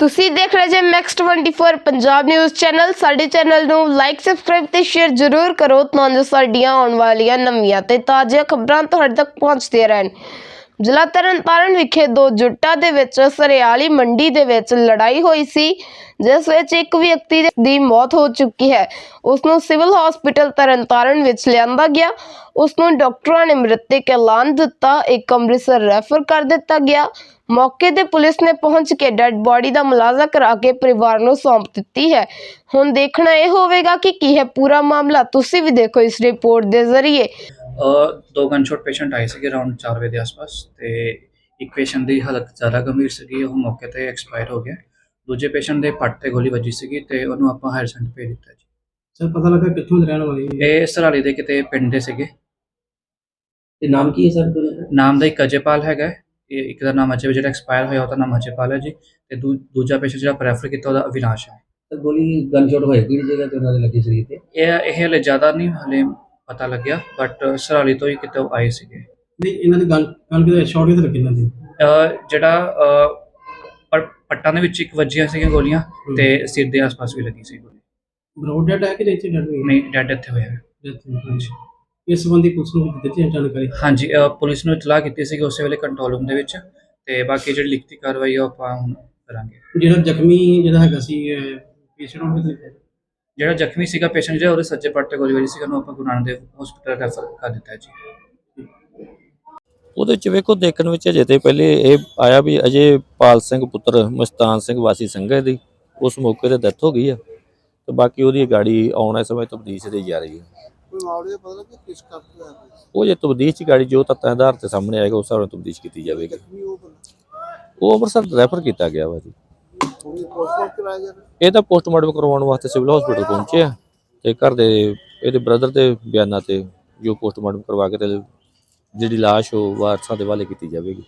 ਤੁਸੀਂ ਦੇਖ ਰਹੇ ਜੇ ਮੈਕਸ 24 ਪੰਜਾਬ ਨਿਊਜ਼ ਚੈਨਲ ਸਾਡੇ ਚੈਨਲ ਨੂੰ ਲਾਈਕ ਸਬਸਕ੍ਰਾਈਬ ਤੇ ਸ਼ੇਅਰ ਜ਼ਰੂਰ ਕਰੋ ਤਾਂ ਜੋ ਸਾਡੀਆਂ ਆਉਣ ਵਾਲੀਆਂ ਨਵੀਆਂ ਤੇ ਤਾਜ਼ੀਆਂ ਖਬਰਾਂ ਤੁਹਾਡੇ ਤੱਕ ਪਹੁੰਚਦੀਆਂ ਰਹਿਣ। ਜ਼ਿਲ੍ਹਾ ਤਰਨਤਾਰਨ ਵਿਖੇ ਦੋ ਜੁੱਟਾਂ ਦੇ ਵਿੱਚ ਸਰਿਆਲੀ ਮੰਡੀ ਦੇ ਵਿੱਚ ਲੜਾਈ ਹੋਈ ਸੀ, ਜਿਸ ਵਿੱਚ ਇੱਕ ਵਿਅਕਤੀ ਦੀ ਮੌਤ ਹੋ ਚੁੱਕੀ ਹੈ। ਉਸ ਨੂੰ ਸਿਵਲ ਹਸਪੀਟਲ ਤਰਨਤਾਰਨ ਵਿੱਚ ਲਿਆਂਦਾ ਗਿਆ। ਉਸ ਨੂੰ ਡਾਕਟਰਾਂ ਨੇ ਮ੍ਰਿਤਕ ਐਲਾਨ ਦਿੱਤਾ। ਇੱਕ ਅੰਮ੍ਰਿਤਸਰ ਰੈਫਰ ਕਰ ਦਿੱਤਾ ਗਿਆ। ਮੌਕੇ ਤੇ ਪੁਲਿਸ ਨੇ ਪਹੁੰਚ ਕੇ ਡੈੱਡ ਬੋਡੀ ਦਾ ਮੁਲਾਜ਼ਾ ਕਰਾ ਕੇ ਪਰਿਵਾਰ ਨੂੰ ਸੌਂਪ ਦਿੱਤੀ ਹੈ। ਹੁਣ ਦੇਖਣਾ ਇਹ ਹੋਵੇਗਾ ਕਿ ਕੀ ਹੈ ਪੂਰਾ ਮਾਮਲਾ। ਤੁਸੀਂ ਵੀ ਦੇਖੋ ਇਸ ਰਿਪੋਰਟ ਦੇ ਜ਼ਰੀਏ। ਦੋ ਗਨਸ਼ਾਟ ਪੇਸ਼ੈਂਟ ਆਏ ਸੀਗੇ ਅਰਾਊਂਡ 4 ਵਜੇ ਦੇ ਆਸ-ਪਾਸ ਤੇ ਇੱਕ ਪੇਸ਼ੈਂਟ ਦੀ ਹਾਲਤ ਜ਼ਿਆਦਾ ਗੰਭੀਰ ਸੀਗੀ ਉਹ ਮੌਕੇ ਤੇ ਐਕਸਪਾਇਰ ਹੋ ਗਿਆ। ਦੂਜੇ ਪੇਸ਼ੈਂਟ ਦੇ ਪੱਟ ਤੇ ਗੋਲੀ ਵੱਜੀ ਸੀਗੀ ਤੇ ਉਹਨੂੰ ਆਪਾਂ ਹਾਇਰ ਸੈਂਟਰ ਭੇਜ ਦਿੱਤਾ ਜੀ। ਸਰ ਪਤਾ ਲੱਗਾ ਕਿੱਥੋਂ ਦੇ ਰਹਿਣ ਵਾਲੇ ਇਹ? ਇਹ ਸਰਾਲੀ ਦੇ ਕਿਤੇ ਪਿੰਡ ਦੇ ਸੀਗੇ। ਤੇ ਨਾਮ ਕੀ ਹੈ ਸਰ ਦੋਨਾਂ ਦਾ ਨਾਮ ਦਾ ਇੱਕ ਅਜੇਪਾਲ ਹੈਗਾ ਹੈ, ਇਹ ਇੱਕ ਦਾ ਨਾਮ ਅਜੇ ਜਿਹੜਾ ਐਕਸਪਾਇਰ ਹੋਇਆ ਉਹਦਾ ਨਾਮ ਅਜੇਪਾਲ ਹੈ ਜੀ। ਤੇ ਦੂ- ਦੂਜਾ ਪੇਸ਼ੈਂਟ ਜਿਹੜਾ ਪ੍ਰੈਫਰ ਕੀਤਾ ਉਹਦਾ ਅਵਿਨਾਸ਼ ਹੈ। ਸਰ ਗੋਲੀ ਗਨ ਸ਼ਾਟ ਹੋਈ ਕਿਹੜੀ ਜਗ੍ਹਾ ਤੇ ਉਹਨਾਂ ਦੇ ਲੱਗੀ ਸਰੀਰ ਤੇ? ਇਹ ਇਹ ਹਲੇ ਜ਼ਿਆਦਾ ਨਹੀਂ ਹਲੇ ਪਤਾ ਲੱਗਿਆ ਬਟ ਸਰਾਲੀ ਤੋਂ ਹੀ ਕਿਤੇ ਆਏ ਸੀਗੇ। ਨਹੀਂ ਇਹਨਾਂ ਦੀ ਗਨ ਗਨ ਕਿਤੇ ਸ਼ਾਟ ਕਿਤੇ ਲੱਗੀ ਇਹਨਾਂ ਦੀ? ਜਿਹੜਾ ਪਰ ਪੱਟਾਂ ਦੇ ਵਿੱਚ ਇੱਕ ਵੱਜੀਆਂ ਸੀਗੀਆਂ ਗੋਲੀਆਂ ਤੇ ਸਿਰ ਦੇ ਆਸ-ਪਾਸ ਵੀ ਲੱਗੀ ਸੀ ਗੋਲੀ। ਬਰੋਡ ਡੈਡ ਹੈ ਕਿ ਇੱਥੇ ਡੈਡ ਹੋਈ ਨਹੀਂ ਡੈਡ ਇੱਥੇ ਹੋਇਆ। ਹੈ। ਹਾਂਜੀ। ਇਸ ਸੰਬੰਧੀ ਪੁਲਿਸ ਨੂੰ ਦਿੱਤੀ ਹੈ ਜਾਣਕਾਰੀ? ਹਾਂਜੀ ਪੁਲਿਸ ਨੂੰ ਇਤਲਾਹ ਕੀਤੀ ਸੀ ਕਿ ਉਸੇ ਵੇਲੇ ਕੰਟਰੋਲ ਰੂਮ ਦੇ ਵਿੱਚ ਤੇ ਬਾਕੀ ਜਿਹੜੀ ਲਿਖਤੀ ਕਾਰਵਾਈ ਆ ਉਹ ਆਪਾਂ ਹੁਣ ਕਰਾਂਗੇ। ਜਿਹੜਾ ਜ਼ਖਮੀ ਜਿਹੜਾ ਹੈਗਾ ਸੀ ਪੇਸ਼ੈਂਟ ਉਹ ਕਿਤੇ ਜਿਹੜਾ ਜ਼ਖਮੀ ਸੀਗਾ ਪੇਸ਼ੈਂਟ ਜਿਹੜਾ ਉਹਦੇ ਸੱਜੇ ਪੱਟ ਤੇ ਗੋਲੀ ਵੱਜੀ ਸੀ ਉਹਨੂੰ ਆਪਾਂ ਗੁਰੂ ਨਾਨਕ ਦੇਵ ਹਸਪੀਟਲ ਰੈਫਰ ਕਰ ਦਿੱਤਾ ਜੀ। ਉਹਦੇ ਚ ਵੇਖੋ ਦੇਖਣ ਵਿੱਚ ਅਜੇ ਤੇ ਪਹਿਲੇ ਇਹ ਆਇਆ ਵੀ ਅਜੇ ਪਾਲ ਸਿੰਘ ਪੁੱਤਰ ਮਸਤਾਨ ਸਿੰਘ ਵਾਸੀ ਸੰਘੇ ਦੀ ਉਸ ਮੌਕੇ ਤੇ ਡੈਥ ਹੋ ਗਈ ਆ। ਤੇ ਬਾਕੀ ਉਹਦੀ ਗਾੜੀ ਆਉਣ ਵਾਲੇ ਸਮੇਂ ਤਬਦੀਸ਼ ਦੇ ਜਾ ਰਹੀ ਹੈ? ਉਹ ਜੇ ਤਬਦੀਸ਼ ਦੀ ਗਾੜੀ ਜੋ ਤੱਤਾਂ ਆਧਾਰ ਤੇ ਸਾਹਮਣੇ ਆਏਗਾ ਉਸ ਹਿਸਾਬ ਨਾਲ ਤਬਦੀਸ਼ ਕੀਤੀ ਜਾਵੇਗੀ। ਜ਼ਖਮੀ ਉਹ ਬੰਦਾ? ਉਹ ਅੰਮ੍ਰਿਤਸਰ ਰੈਫਰ ਕੀਤਾ ਗਿਆ ਵਾ ਜੀ। ਇਹ ਤਾਂ ਪੋਸਟਮਾਰਟਮ ਕਰਵਾਉਣ ਵਾਸਤੇ ਸਿਵਲ ਹਸਪੀਟਲ ਪਹੁੰਚੇ ਆ ਤੇ ਘਰ ਦੇ ਇਹਦੇ ਬ੍ਰਦਰ ਦੇ ਬਿਆਨਾਂ ਤੇ ਜੋ ਪੋਸਟਮਾਰਟਮ ਕਰਵਾ ਕੇ ਤੇ ਜਿਹੜੀ ਲਾਸ਼ ਉਹ ਵਾਰਸਾਂ ਦੇ ਹਵਾਲੇ ਕੀਤੀ ਜਾਵੇਗੀ।